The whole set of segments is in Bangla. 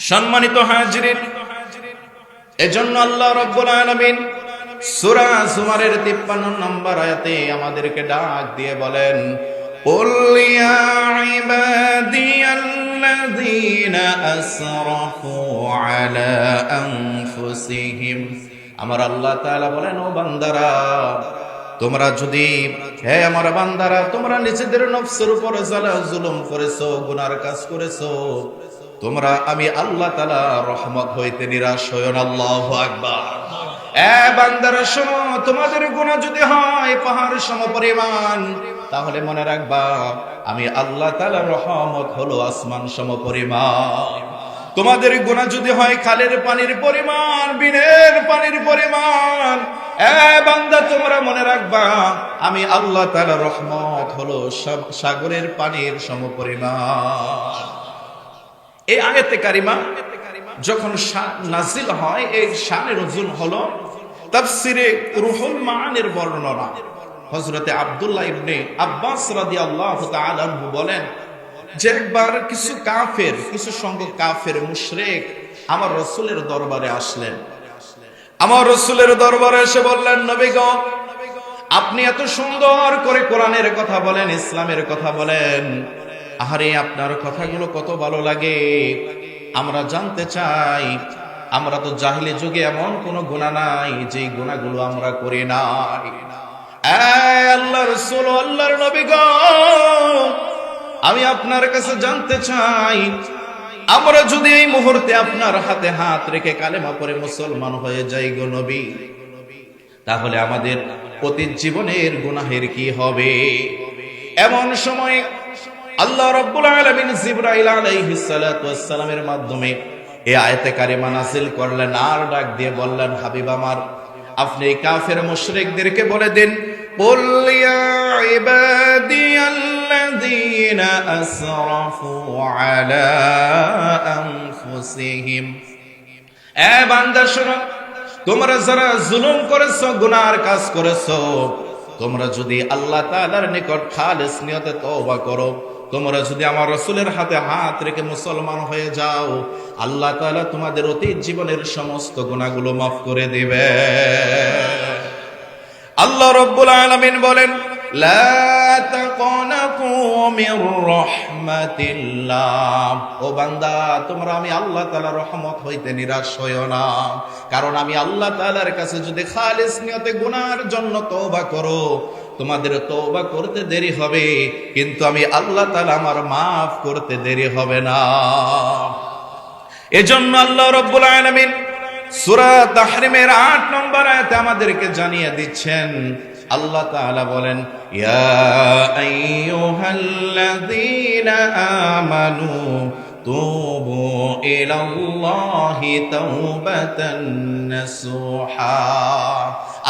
সম্মানিত হাজিরিন এজন্য আল্লাহ রব্বুল আলামিন সূরা জুমারের 53 নম্বর আয়াতে আমাদেরকে ডাক দিয়ে বলেন قل يا عبادي الذين أسرفوا على أنفسهم আমার আল্লাহ তাআলা বলেন ও বান্দারা তোমরা যদি হে আমার বান্দারা তোমরা নিজেদের নফসের উপর জ্বালা জুলুম করেছো গুনার কাজ করেছো তোমরা আমি আল্লাহ তালা রহমত হইতে নিরাশ হইও না, আল্লাহ আকবার। তোমাদের গুনাহ যদি হয়, পাহাড় সম পরিমাণ, তাহলে মনে রাখবা, আমি আল্লাহ তালা রহমত হলো আসমান সম পরিমাণ। তোমাদের গুনাহ যদি হয়, খালের পানির পরিমাণ, বিনের পানির পরিমাণ। তোমরা মনে রাখবা, আমি আল্লাহ তাআলা রহমত হলো সাগরের পানির সমপরিমাণ এই আয়াতে কারিমা যখন নাজিল হয়, এই শানের ওজন হলো তাফসিরে রুহুল মানের বর্ণনা। হযরতে আব্দুল্লাহ ইবনে আব্বাস রাদিয়াল্লাহু তাআলা আনহু বলেন, যে একবার কিছু কাফের, কিছু সংখ্যক কাফের মুশরিক আমার রসুলের দরবারে আসলেন। আমার রসুলের দরবারে এসে বললেন, নবী গো, আপনি এত সুন্দর করে কোরআনের কথা বলেন, ইসলামের কথা বলেন। আহারে, আপনার কথাগুলো কত ভালো লাগে। আমরা জানতে চাই, আমরা তো জাহিলি যুগে এমন কোনো গুণা নাই যে গুণাগুলো আমরা করি নাই। আল্লাহ নবী আমি আপনার কাছে জানতে চাই, আমরা যদি এই মুহূর্তে আপনার হাতে হাত রেখে কালেমা পরে মুসলমান হয়ে যাই গো নবী, তাহলে আমাদের অতীত জীবনের গুনাহের কি হবে? এমন সময় আল্লাহ রাব্বুল আলামিন জিবরাইল আলাইহিস সালাতু ওয়াস সালামের মাধ্যমে এই আয়াতে কারিমা নাযিল করলেন আর ডাক দিয়ে বললেন হাবিব আমার আপনি এই কাফের মুশরিকদেরকে বলে দিন قل يا عبادي الذين أسرفوا على أنفسهم এ বান্দা শোনো তোমরা যারা জুলুম করেছো গুনার কাজ করেছো তোমরা যদি আল্লাহ তাআলার নিকট খালেস নিয়তে তওবা করো তোমরা যদি আমার রসুলের হাতে হাত রেখে মুসলমান হয়ে যাও, আল্লাহ তাআলা তোমাদের অতীত জীবনের সমস্ত গুণাগুলো মাফ করে দিবে। আল্লাহ রব্বুল আলামিন বলেন তোমরা আমি রহমত হইতে কারণ আমি আল্লাহ তাআলার কাছে যদি খালিস নিয়তে গুনার জন্য তওবা করো তোমাদের তওবা করতে দেরি হবে, কিন্তু আমি আল্লাহ তাআলা আমার মাফ করতে দেরি হবে না। এজন্য আল্লাহ রব্বুল আলামিন সূরা তাহরিমের 8 নম্বর আয়াতে আমাদেরকে জানিয়ে দিচ্ছেন। আল্লাহ তাআলা বলেন, ইয়া আইয়ুহাল্লাযীনা আমানু তুবু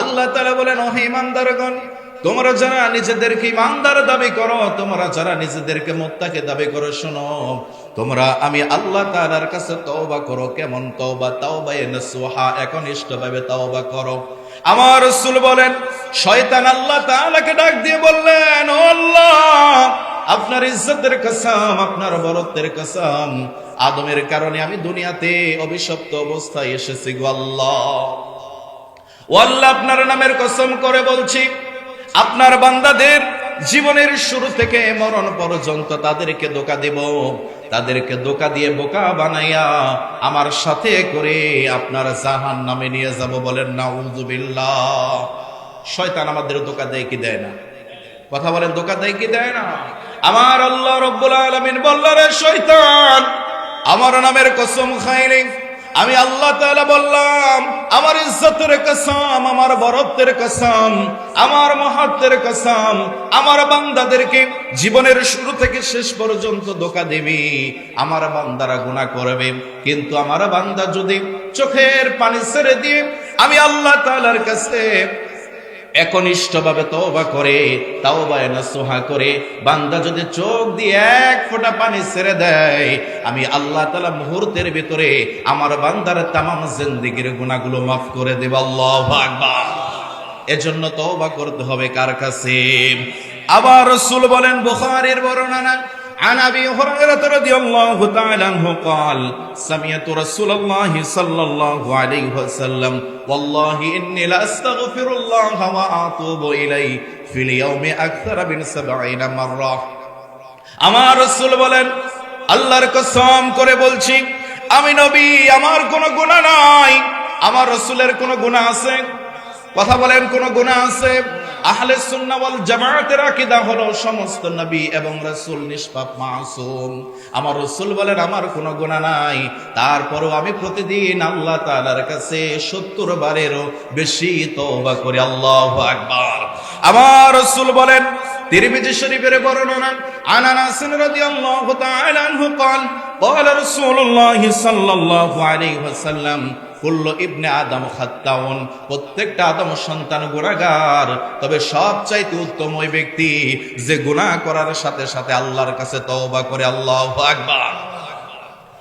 আল্লাহ তাআলা বলেন ও হে ইমানদারগণ তোমরা যারা নিজেদেরকে ইমানদার দাবি করো, তোমরা যারা নিজেদেরকে মোত্তাকে দাবি করো, শোনো। তোমরা আমি আল্লাহ তাআলার কাছে তওবা করো। কেমন তওবা? তাওবা নসুহা একনিষ্ঠভাবে তওবা করো। আমার রাসূল বলেন, শয়তান আল্লাহ তাআলাকে ডাক দিয়ে বললেন, ও আল্লাহ, আপনার ইজ্জতের কসম, আপনার বরত্বের কসম, আদমের কারণে আমি দুনিয়াতে অভিশপ্ত অবস্থায় এসেছি গো আল্লাহ। ও আল্লাহ, আপনার নামের কসম করে বলছি আপনার বান্দাদের জীবনের শুরু থেকে মরণ পর্যন্ত তাদেরকে ধোকা দেব। তাদেরকে ধোকা দিয়ে বোকা বানাইয়া আমার সাথে করে আপনার জাহান নামে নিয়ে যাব বলেন, নাউজুবিল্লাহ। শয়তান আমাদের দোকা দেয় কি দেয় না? কথা বলেন দোকা দেয় কি দেয় না? আমার আল্লাহ রব্বুল আলামিন বলল রে শয়তান, আমার নামের কসম খাইনি আমি আল্লাহ তাআলা বললাম, আমার ইজ্জতের কসম, আমার বরত্বের কসাম, আমার মহত্বের কসম, আমার বান্দাদেরকে জীবনের শুরু থেকে শেষ পর্যন্ত ধোকা দেবে, আমার বান্দারা গুনাহ করবে। কিন্তু আমার বান্দা যদি চোখের পানি ছেড়ে দিয়ে আমি আল্লাহ তালার কাছে একনিষ্ঠভাবে তওবা করে, তাওবায় নসুহা করে, বান্দা যদি চোখ দিয়ে এক ফোঁটা পানি ছেড়ে দেয়, আমি আল্লাহ তাআলা মুহূর্তের ভিতরে আমার বান্দার তামাম জিন্দেগীর গুনাহগুলো মাফ করে দেব। আল্লাহু আকবার। এজন্য তওবা করতে হবে কার কাছে? আবার রাসূল বলেন, বুখারীর বর্ণনা عن ابي هريره رضي الله تعالى عنه قال سمعت رسول الله صلى الله عليه وسلم والله اني لاستغفر الله واتوب اليه في اليوم اكثر من سبعين مره আমার রসুল বলেন আল্লাহর কসম করে বলছি আমি নবী আমার কোনো গুনাহ নাই আমার রসুলের কোনো গুনাহ আছে কথা বলেন কোন গুনাহ আছে আহলে সুন্নাবল ওয়াল জামায়াতের আকীদা হলো সমস্ত নবী এবং রাসূল নিষ্পাপ, মাসুম। আমার রাসূল বলেন, আমার কোনো গুনাহ নাই। তারপরও আমি প্রতিদিন আল্লাহ তাআলার কাছে 70 বারেরও বেশি তওবা করি। আল্লাহু আকবার। আমার রাসূল বলেন তিরমিজি শরীফের বর্ণনা আন আনাস রাদিয়াল্লাহু তাআলা আনহু قال قال رسول الله صلى الله عليه وسلم কুল্ল ইবনে আদম খাত্তাউন প্রত্যেকটা আদম সন্তান গুনাহগার তবে সবচাইতে উত্তম ওই ব্যক্তি যে গুনাহ করার সাথে সাথে আল্লাহর কাছে তওবা করে আল্লাহু আকবার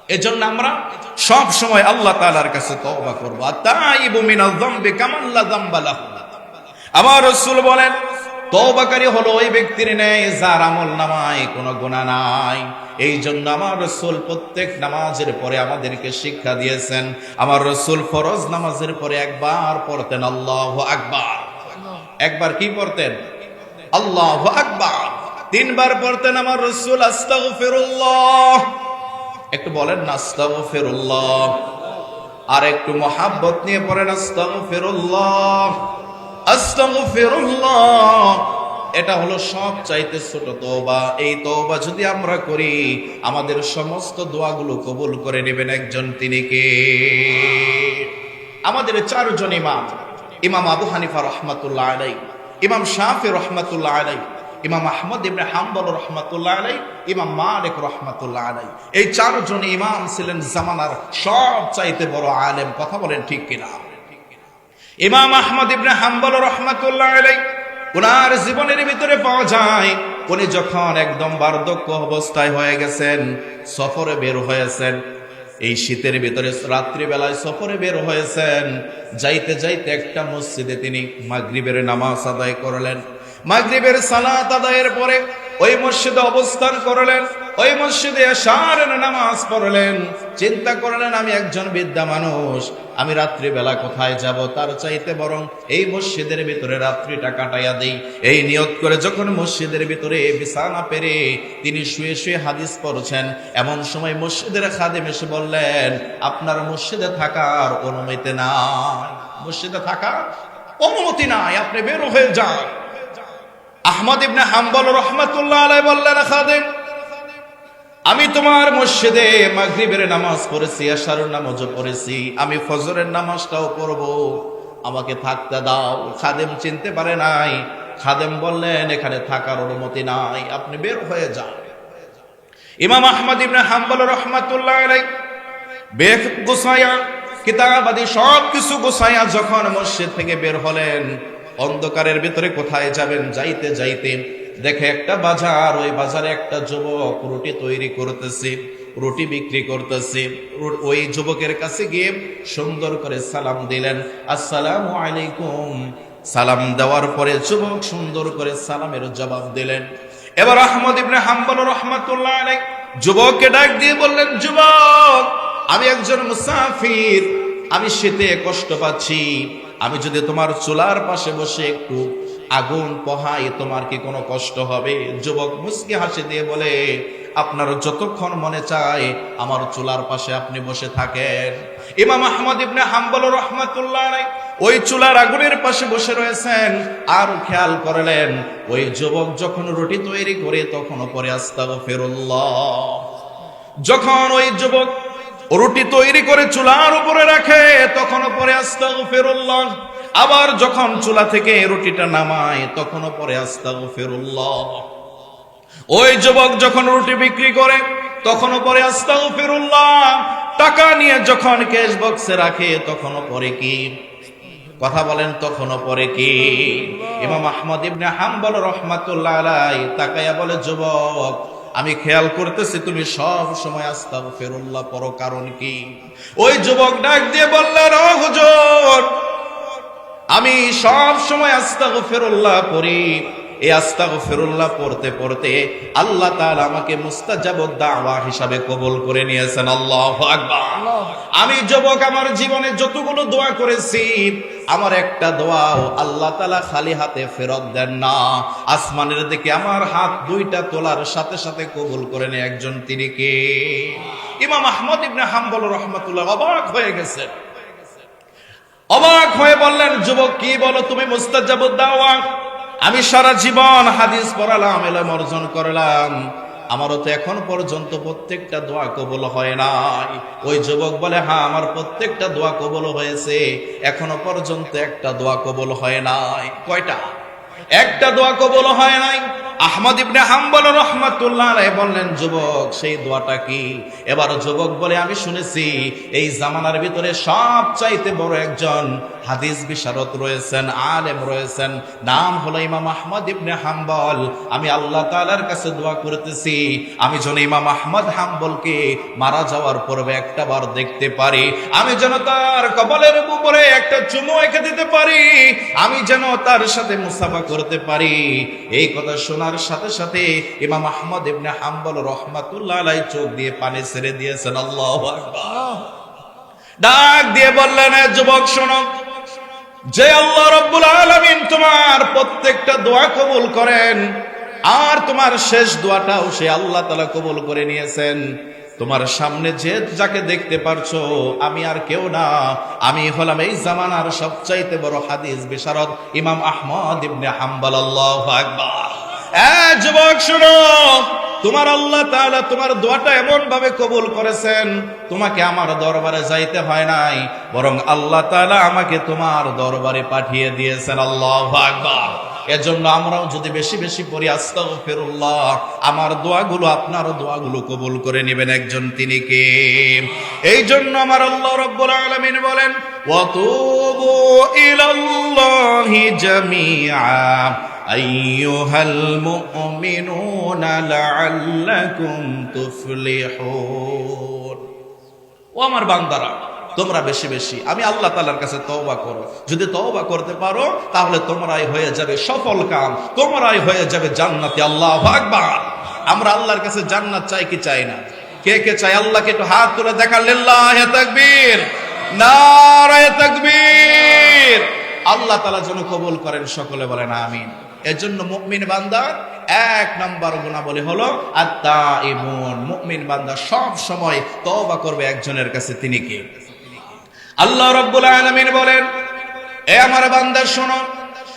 এজন্য আমরা সব সময় আল্লাহ তাআলার কাছে তওবা করব আতাইবু মিনাল যামবি কামান লা যামবা লাহু আমার রাসূল বলেন তওবাকারী হলো ওই ব্যক্তির ন্যায়, যার আমল নামায় কোনো গুনাহ নাই। এই জন্য আমার রসুল প্রত্যেক নামাজের পরে আমাদেরকে শিক্ষা দিয়েছেন, আমার রসুল ফরজ নামাজের পরে একবার পড়তেন আল্লাহ আকবার। একবার কি পড়তেন? আল্লাহ আকবার। তিনবার পড়তেন আমার রসুল, আস্তাগফিরুল্লাহ। একটু বলেন না, আস্তাগফিরুল্লাহ। আর একটু মহাব্বত নিয়ে পড়েন, আস্তাগফিরুল্লাহ। আস্তাগফিরুল্লাহ এটা হলো সব চাইতে ছোট তওবা। এই তওবা যদি আমরা করি, আমাদের সমস্ত দোয়াগুলো কবুল করে নেবেন একজন তিনি কে? আমাদের চারজন ইমাম। ইমাম আবু হানিফা রহমাতুল্লাহ আলাই ইমাম শাফি রহমাতুল্লাহ আলাই ইমাম আহমদ ইবনে হাম্বল রহমাতুল্লাহ আলাই ইমাম মালিক রহমাতুল্লাহ আলাই এই চারজন ইমাম ছিলেন জামানার সব চাইতে বড় আলেম। কথা বলেন ঠিক কিনা? ইমাম আহমদ ইবনে হাম্বল রহমাতুল্লাহ ওনার জীবনের ভিতরে পাওয়া যায়, উনি যখন একদম বার্ধক্য অবস্থায় হয়ে গেছেন, সফরে বের হয়েছেন, এই শীতের ভিতরে রাত্রিবেলায় সফরে বের হয়েছেন, যাইতে যাইতে একটা মসজিদে তিনি মাগরিবের নামাজ আদায় করলেন। মাগরিবের সালাত আদায়ের পরে ওই মসজিদে অবস্থান করলেন, ওই মসজিদে এশার নামাজ পড়লেন। চিন্তা করলেন, আমি একজন বিদ্যা মানুষ, আমি রাত্রিবেলা কোথায় যাব? তার চাইতে বরং এই মসজিদের ভিতরে রাত্রিটা কাটাইয়া দেই। এই নিয়ত করে যখন মসজিদের ভিতরে বিছানা পেরে তিনি শুয়ে শুয়ে হাদিস পড়ছেন, এমন সময় মসজিদের খাদেম এসে বললেন, আপনার মসজিদে থাকার অনুমতি নাই। মসজিদে থাকার অনুমতি নাই, আপনি বের হয়ে যান। আহমদ ইবনে হাম্বল রহমাতুল্লাহ আলাই বললেন খাদেম, আমি তোমার মসজিদে মাগরিবের নামাজ পড়েছি, আশারের নামাজও পড়েছি, আমি ফজরের নামাজটাও পড়ব। আমাকে থাকতে দাও। খাদেম চিনতে পারে নাই। খাদেম বললেন, এখানে থাকার অনুমতি নাই, আপনি বের হয়ে যান। ইমাম আহমদ ইবনে হাম্বল রহমাতুল্লাহ আলাই বেখ গোসাইয়া কিতাবাদি সব কিছু গোসাইয়া যখন মসজিদ থেকে বের হলেন অন্ধকারের ভিতরে কোথায় যাবেন? যাইতে যাইতে দেখে একটা বাজার, ওই বাজারে একটা যুবক রুটি তৈরি করতেছে, রুটি বিক্রি করতেছে। ওই যুবকের কাছে গিয়ে সুন্দর করে সালাম দিলেন, আসসালাম আলাইকুম। সালাম দেওয়ার পরে যুবক সুন্দর করে সালামের জবাব দিলেন। এবার আহমদ ইবনে হাম্বল রহমাতুল্লাহ আলাই যুবককে ডাক দিয়ে বললেন, যুবক, আমি একজন মুসাফির, আমি শীতে কষ্ট পাচ্ছি। আমি যদি তোমার চুলার পাশে বসে একটু আগুন পহাই, তোমার কি কোনো কষ্ট হবে? যুবক মুসকি হাসি দিয়ে বলে, আপনার যতক্ষণ মনে চায় আমার চুলার পাশে আপনি বসে থাকেন। ইমাম আহমদ ইবনে হাম্বল রহমাতুল্লাহ ওই চুলার আগুনের পাশে বসে রয়েছেন। আর খেয়াল করলেন, ওই যুবক যখন রুটি তৈরি করে তখন পরে আস্তাগ ফেরুল্লাহ যখন ওই যুবক রুটি তৈরি করে চুলার উপরে রাখে, তখন পরে আস্তাগ ফেরুল্লাহ আবার যখন চুলা থেকে রুটিটা নামায় তখনও পরে আস্তাগ ফেরুল্লাহ ওই যুবক যখন রুটি বিক্রি করে তখনও পরে আস্তাগ ফেরুল্লাহ টাকা নিয়ে যখন ক্যাশ বক্সে রাখে তখনও পরে কি? কথা বলেন তখনও পরে কি? ইমাম আহমদ ইবনে হাম্বল রহমাতুল্লাহ তাকায়া বলে, যুবক আমি খেয়াল করতেছি তুমি সব সময় আস্তাগ ফেরুল্লাহ পর কারণ কি? ওই যুবক ডাক দিয়ে বললেন ও হুজুর আমি সব সময় আস্তাগ ফেরুল্লাহ পড়ি। এই আস্তাগফিরুল্লাহ পড়তে পড়তে আল্লাহ তাআলা আমাকে মুস্তাজাবুদ দাওয়া হিসাবে কবুল করে নিয়েছেন। আল্লাহ আকবার। আমি যুবক আমার জীবনে যতগুলো দোয়া করেছি আমার একটা দোয়াও আল্লাহ তালা খালি হাতে ফেরত দেন না। আসমানের দিকে আমার হাত দুইটা তোলার সাথে সাথে কবুল করে নেয় একজন তিনি কে? ইমাম আহমদ ইবনে হাম্বল রহমাতুল্লাহ অবাক হয়ে গেছেন অবাক হয়ে বললেন, যুবক, কি বলো তুমি মুস্তাজাবুদ দাওয়া? আমি সারা জীবন হাদিস পড়ালাম, এলাম, অর্জন করলাম। আমারও তো এখন পর্যন্ত প্রত্যেকটা দোয়া কবল হয় নাই। ওই যুবক বলে হ্যাঁ আমার প্রত্যেকটা দোয়া কবল হয়েছে। এখনও পর্যন্ত একটা দোয়া কবল হয় নাই। কয়টা? একটা দোয়া কবল হয় নাই। আহমদ ইবনে হাম্বল রহমাতুল্লাহ আলাইহি বললেন, যুবক, সেই দোয়াটা কি? এবার যুবক বলে, আমি শুনেছি, এই জামানার ভিতরে সব চাইতে বড় একজন হাদিস বিশারদ রয়েছেন, আলেম রয়েছেন, নাম হলো ইমাম আহমদ ইবনে হাম্বল। আমি আল্লাহ তাআলার কাছে দোয়া করতেছি, আমি যেন ইমাম আহমদ হাম্বলকে মারা যাওয়ার পূর্বে একটা বার দেখতে পারি, আমি যেন তার কবলের উপরে একটা চুমু এঁকে দিতে পারি, আমি যেন তার সাথে মুসাফা করতে পারি। এই কথা শোনার সাথে সাথে ইমাম আহমদ ইবনে হাম্বল রহমাতুল্লাহ আলাইহি চোখ দিয়ে পানি ছেড়ে দিয়েছেন। আল্লাহু ডাক দিয়ে বললেন যুবক, শোনো। যে আল্লাহ রব্বুল আলামিন তোমার প্রত্যেকটা দোয়া কবুল করেন, আর তোমার শেষ দোয়াটাও সে আল্লাহ তালা কবুল করে নিয়েছেন। তোমার সামনে যে যাকে দেখতে পারছ, আমি আর কেউ না। আমি হলাম এই জামানার সবচাইতে বড় হাদিস বিশারদ ইমাম আহমদ ইবনে হাম্বল। আল্লাহু আকবার। যুবক, শুনো। তোমার আল্লাহ তাআলা তোমার দোয়াটা এমন ভাবে কবুল করেছেন, তোমাকে আমার দরবারে যাইতে হয় নাই, বরং আল্লাহ তাআলা আমাকে তোমার দরবারে পাঠিয়ে দিয়েছেন, আল্লাহু এজন্য আমরাও যদি বেশি বেশি পড়ি, আস্তাগফিরুল্লাহ, আমার দোয়াগুলো, আপনার দোয়াগুলো কবুল করে নেবেন একজন তিনি কে? এই জন্য আমার আল্লাহ রাব্বুল বলেন ওয়াতুবু ইলাল্লাহি জামিআ। أيها المؤمنون لعلكم تفلحون ও আমার বান্দারা তোমরা বেশি বেশি আমি আল্লাহ তালার কাছে তওবা করো যদি তওবা করতে পারো তাহলে তোমরাই হয়ে যাবে সফল কাম তোমরাই হয়ে যাবে জান্নাতি আল্লাহ আকবার আমরা আল্লাহর কাছে জান্নাত চাই কি চাই না কে কে চাই আল্লাহকে একটু হাত তুলে দেখা লিল্লাহ তাকবীর নারায়ে তাকবীর আল্লাহ তালা যেন কবুল করেন সকলে বলেন আমিন এজন্য মুমিন বান্দা এক নম্বর গুণাবলী হলো আত্মা ইমন মুমিন বান্দা সব সময় তওবা করবে একজনের কাছে, তিনি কে? আল্লাহ রব্বুল আলামিন বলেন, এ আমার বান্দা শোনো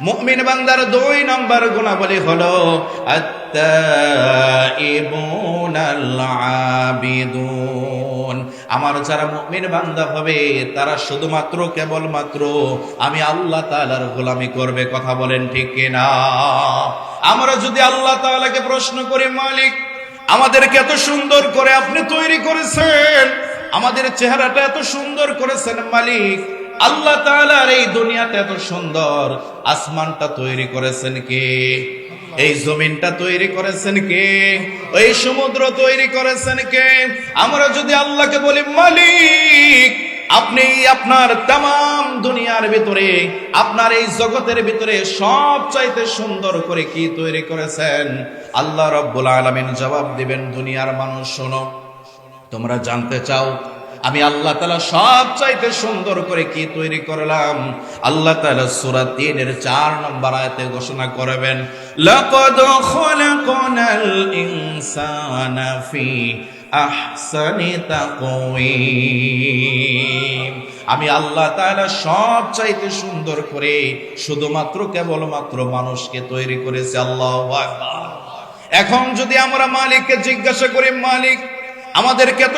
মুমিন বান্দার দুই নম্বর গুণাবলী হলো আমার যারা মুমিন বান্দা হবে, তারা শুধুমাত্র, কেবলমাত্র আমি আল্লাহ তাআলার গোলামি করবে, কথা বলেন ঠিক কিনা? আমরা যদি আল্লাহ তাআলাকে প্রশ্ন করি, মালিক, আমাদেরকে এত সুন্দর করে আপনি তৈরি করেছেন, আমাদের চেহারাটা এত সুন্দর করেছেন, মালিক আল্লাহ তাআলার এই দুনিয়াটা এত সুন্দর। আসমানটা তৈরি করেছেন কে? এই জমিনটা তৈরি করেছেন কে? এই সমুদ্র তৈরি করেছেন কে? আমরা যদি আল্লাহকে বলি, মালিক, আপনি আপনার তাম দুনিয়ার ভিতরে, আপনার এই জগতের ভিতরে সব চাইতে সুন্দর করে কি তৈরি করেছেন? আল্লাহ রব্বুল আলামিন জবাব দিবেন, দুনিয়ার মানুষ শোনো। তোমরা জানতে চাও আমি আল্লাহ তালা সব চাইতে সুন্দর করে কি তৈরি করলাম? আল্লাহ তালা সুরা তিনের চার নম্বর আয়তে ঘোষণা করবেন, লাকাদ খলাকনাল ইনসানা ফি আহসানি তাকওয়িম। আমি আল্লাহ তাআলা সব চাইতে সুন্দর করে শুধুমাত্র কেবলমাত্র মানুষকে তৈরি করেছে। আল্লাহু এখন যদি আমরা মালিককে জিজ্ঞাসা করি, মালিক, আমাদেরকে এত